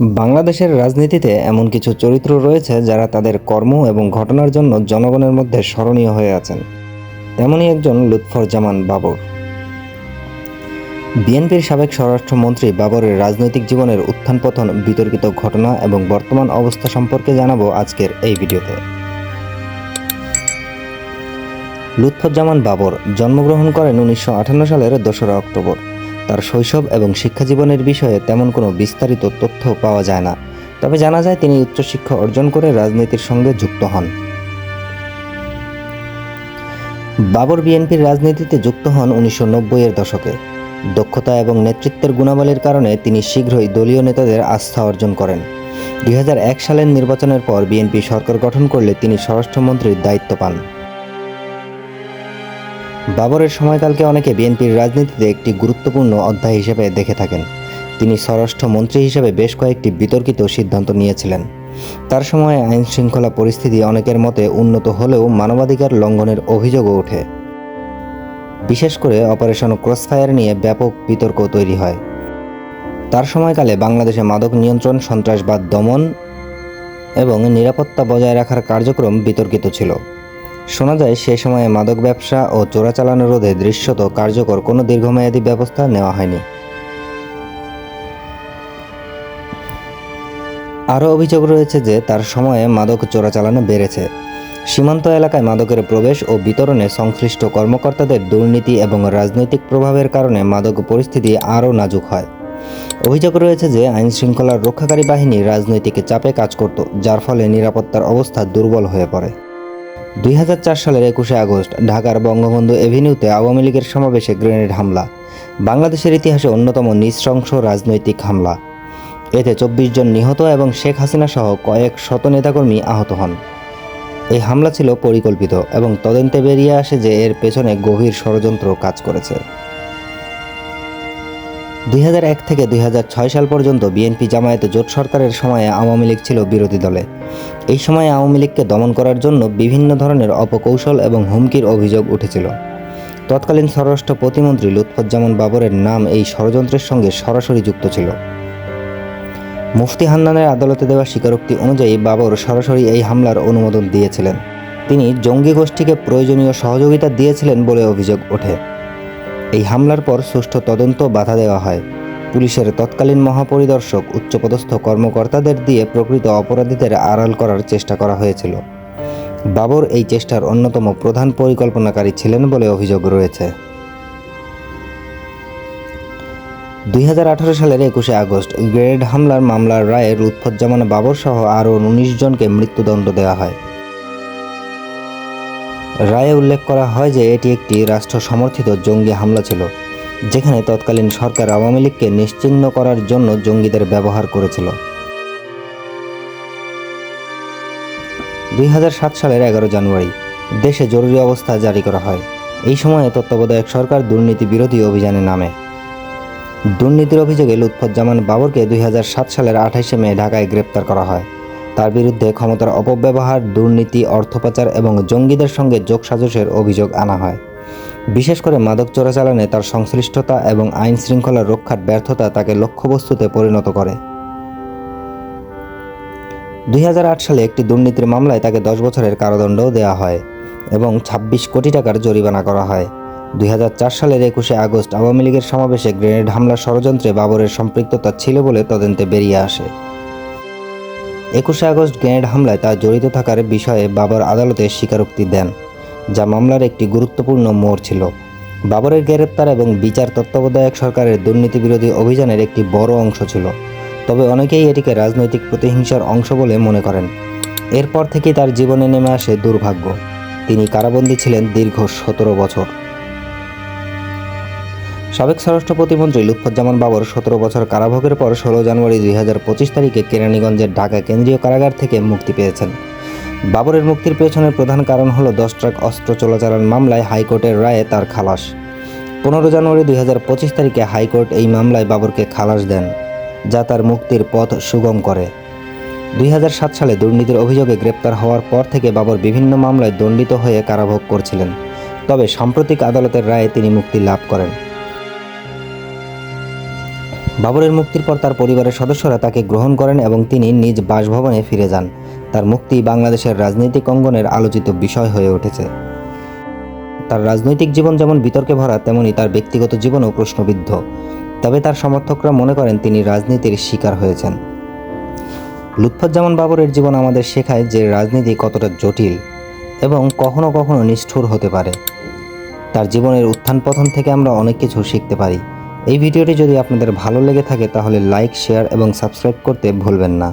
বাংলাদেশের রাজনীতিতে এমন কিছু চরিত্র রয়েছে যারা তাদের কর্ম এবং ঘটনার জন্য জনগণের মধ্যে স্মরণীয় হয়ে আছেন। তেমনই একজন লুৎফরজামান বাবর। বিএনপির সাবেক স্বরাষ্ট্রমন্ত্রী বাবরের রাজনৈতিক জীবনের উত্থান পতন বিতর্কিত ঘটনা এবং বর্তমান অবস্থা সম্পর্কে জানাব আজকের এই ভিডিওতে। লুৎফুজ্জামান বাবর জন্মগ্রহণ করেন উনিশশো আটান্ন সালের দোসরা অক্টোবর। তার শৈশব এবং শিক্ষা জীবনের বিষয়ে তেমন কোনো বিস্তারিত তথ্য পাওয়া যায় না। তবে জানা যায় তিনি উচ্চশিক্ষা অর্জন করে রাজনীতির সঙ্গে যুক্ত হন। বাবর বিএনপির রাজনীতিতে যুক্ত হন উনিশশো এর দশকে। দক্ষতা এবং নেতৃত্বের গুণাবলীর কারণে তিনি শীঘ্রই দলীয় নেতাদের আস্থা অর্জন করেন। দুই হাজার এক সালের নির্বাচনের পর বিএনপি সরকার গঠন করলে তিনি স্বরাষ্ট্রমন্ত্রীর দায়িত্ব পান। বাবরের সময়কালকে অনেকে বিএনপির রাজনীতিতে একটি গুরুত্বপূর্ণ অধ্যায় হিসেবে দেখে থাকেন। তিনি স্বরাষ্ট্র মন্ত্রী হিসেবে বেশ কয়েকটি বিতর্কিত সিদ্ধান্ত নিয়েছিলেন। তার সময়ে আইন শৃঙ্খলা পরিস্থিতি অনেকের মতে উন্নত হলেও মানবাধিকার লঙ্ঘনের অভিযোগও ওঠে। বিশেষ করে অপারেশন ক্রসফায়ার নিয়ে ব্যাপক বিতর্ক তৈরি হয়। তার সময়কালে বাংলাদেশে মাদক নিয়ন্ত্রণ, সন্ত্রাসবাদ দমন এবং নিরাপত্তা বজায় রাখার কার্যক্রম বিতর্কিত ছিল। শোনা যায়, সে সময়ে মাদক ব্যবসা ও চোরাচালান রোধে দৃশ্যত কার্যকর কোনো দীর্ঘমেয়াদী ব্যবস্থা নেওয়া হয়নি। আরও অভিযোগ রয়েছে যে, তার সময়ে মাদক চোরাচালানো বেড়েছে। সীমান্ত এলাকায় মাদকের প্রবেশ ও বিতরণে সংশ্লিষ্ট কর্মকর্তাদের দুর্নীতি এবং রাজনৈতিক প্রভাবের কারণে মাদক পরিস্থিতি আরও নাজুক হয়। অভিযোগ রয়েছে যে আইন শৃঙ্খলার রক্ষাকারী বাহিনী রাজনৈতিক চাপে কাজ করত, যার ফলে নিরাপত্তার অবস্থা দুর্বল হয়ে পড়ে। দুই হাজার চার সালের একুশে আগস্ট ঢাকার বঙ্গবন্ধু এভিনিউতে আওয়ামী লীগের সমাবেশে গ্রেনেড হামলা, বাংলাদেশের ইতিহাসে অন্যতম নৃশংস রাজনৈতিক হামলা। এতে চব্বিশ জন নিহত এবং শেখ হাসিনা সহ কয়েক শত নেতাকর্মী আহত হন। এই হামলা ছিল পরিকল্পিত এবং তদন্তে বেরিয়ে আসে যে এর পেছনে গভীর ষড়যন্ত্র কাজ করেছে। দুই হাজার এক থেকে দুই হাজার ছয় সাল পর্যন্ত বিএনপি জামায়াত জোট সরকারের সময়ে আওয়ামী লীগ ছিল বিরোধী দলে। এই সময়ে আওয়ামী লীগকে দমন করার জন্য বিভিন্ন ধরনের অপকৌশল এবং হুমকির অভিযোগ উঠেছিল। তৎকালীন স্বরাষ্ট্র প্রতিমন্ত্রী লুৎফুজ্জামান বাবরের নাম এই ষড়যন্ত্রের সঙ্গে সরাসরি যুক্ত ছিল। মুফতি হান্নানের আদালতে দেওয়া স্বীকারোক্তি অনুযায়ী বাবর সরাসরি এই হামলার অনুমোদন দিয়েছিলেন। তিনি জঙ্গি গোষ্ঠীকে প্রয়োজনীয় সহযোগিতা দিয়েছিলেন বলে অভিযোগ ওঠে। এই হামলার পর সুষ্ঠু তদন্ত বাধা দেওয়া হয়। পুলিশের তৎকালীন মহাপরিদর্শক, উচ্চপদস্থ কর্মকর্তাদের দিয়ে প্রকৃত অপরাধীদের আড়াল করার চেষ্টা করা হয়েছিল। বাবর এই চেষ্টার অন্যতম প্রধান পরিকল্পনাকারী ছিলেন বলে অভিযোগ রয়েছে। দুই হাজার আঠারো সালের একুশে আগস্ট, গ্রেনেড হামলার মামলার রায়ে লুৎফুজ্জামান বাবর সহ আরও উনিশ জনকে মৃত্যুদণ্ড দেওয়া হয়। রায়ে উল্লেখ করা হয় যে এটি একটি রাষ্ট্র সমর্থিত জঙ্গি হামলা ছিল, যেখানে তৎকালীন সরকার আওয়ামী লীগকে নিশ্চিহ্ন করার জন্য জঙ্গিদের ব্যবহার করেছিল। দুই হাজার সাত সালের এগারো জানুয়ারি, দেশে জরুরি অবস্থা জারি করা হয়। এই সময়ে তত্ত্বাবধায়ক সরকার দুর্নীতি বিরোধী অভিযানে নামে। দুর্নীতির অভিযোগে লুৎফুজ্জামান বাবরকে দুই হাজার সাত সালের আঠাশে মে ঢাকায় গ্রেপ্তার করা হয়। তার বিরুদ্ধে ক্ষমতার অপব্যবহার, দুর্নীতি অর্থপাচার এবং জঙ্গিদের সঙ্গে যোগসাজশের অভিযোগ আনা হয়। বিশেষ করে মাদক চোরাচালানে তার সংশ্লিষ্টতা এবং আইন শৃঙ্খলা রক্ষার ব্যর্থতা তাকে লক্ষ্যবস্তুতে পরিণত করে। দুই হাজার আট সালে একটি দুর্নীতির মামলায় তাকে দশ বছরের কারাদণ্ডও দেওয়া হয় এবং ২৬ কোটি টাকার জরিমানা করা হয়। দুই হাজার চার সালের একুশে আগস্ট আওয়ামী লীগের সমাবেশে গ্রেনেড হামলা ষড়যন্ত্রে বাবরের সম্পৃক্ততা ছিল বলে তদন্তে বেরিয়ে আসে। একুশে আগস্ট গ্রেনেড হামলায় তার জড়িত থাকার বিষয়ে বাবর আদালতে স্বীকারোক্তি দেন, যা মামলার একটি গুরুত্বপূর্ণ মোড় ছিল। বাবরের গ্রেপ্তার এবং বিচার তত্ত্বাবধায়ক সরকারের দুর্নীতি বিরোধী অভিযানের একটি বড় অংশ ছিল, তবে অনেকেই এটিকে রাজনৈতিক প্রতিহিংসার অংশ বলে মনে করেন। এরপর থেকেই তার জীবনে নেমে আসে দুর্ভাগ্য। তিনি কারাবন্দী ছিলেন দীর্ঘ সতেরো বছর। সাবেক স্বরাষ্ট্র প্রতিমন্ত্রী লুৎফুজ্জামান বাবর সতেরো বছর কারাভোগের পর ষোলো জানুয়ারি দুই হাজার পঁচিশ তারিখে কেরানীগঞ্জের ঢাকা কেন্দ্রীয় কারাগার থেকে মুক্তি পেয়েছেন। বাবরের মুক্তির পেছনের প্রধান কারণ হল দশ ট্রাক অস্ত্র চোরাচালান মামলায় হাইকোর্টের রায়ে তার খালাস। পনেরো জানুয়ারি দুই হাজার পঁচিশ তারিখে হাইকোর্ট এই মামলায় বাবরকে খালাস দেন, যা তার মুক্তির পথ সুগম করে। দুই হাজার সাত সালে দুর্নীতির অভিযোগে গ্রেপ্তার হওয়ার পর থেকে বাবর বিভিন্ন মামলায় দণ্ডিত হয়ে কারাভোগ করছিলেন। তবে সাম্প্রতিক আদালতের রায়ে তিনি মুক্তি লাভ করেন। বাবরের মুক্তির পর তার পরিবারের সদস্যরা তাকে গ্রহণ করেন এবং তিনি নিজ বাসভবনে ফিরে যান। তার মুক্তি বাংলাদেশের রাজনৈতিক অঙ্গনের আলোচিত বিষয় হয়ে উঠেছে। তার রাজনৈতিক জীবন যেমন বিতর্কে ভরা, তেমনি তার ব্যক্তিগত জীবনও প্রশ্নবিদ্ধ। তবে তার সমর্থকরা মনে করেন তিনি রাজনীতির শিকার হয়েছেন। লুৎফুজ্জামান বাবরের জীবন আমাদের শেখায় যে রাজনীতি কতটা জটিল এবং কখনো কখনো নিষ্ঠুর হতে পারে। তার জীবনের উত্থান পতন থেকে আমরা অনেক কিছু শিখতে পারি। এই ভিডিওটি যদি আপনাদের ভালো লেগে থাকে তাহলে লাইক শেয়ার এবং সাবস্ক্রাইব করতে ভুলবেন না।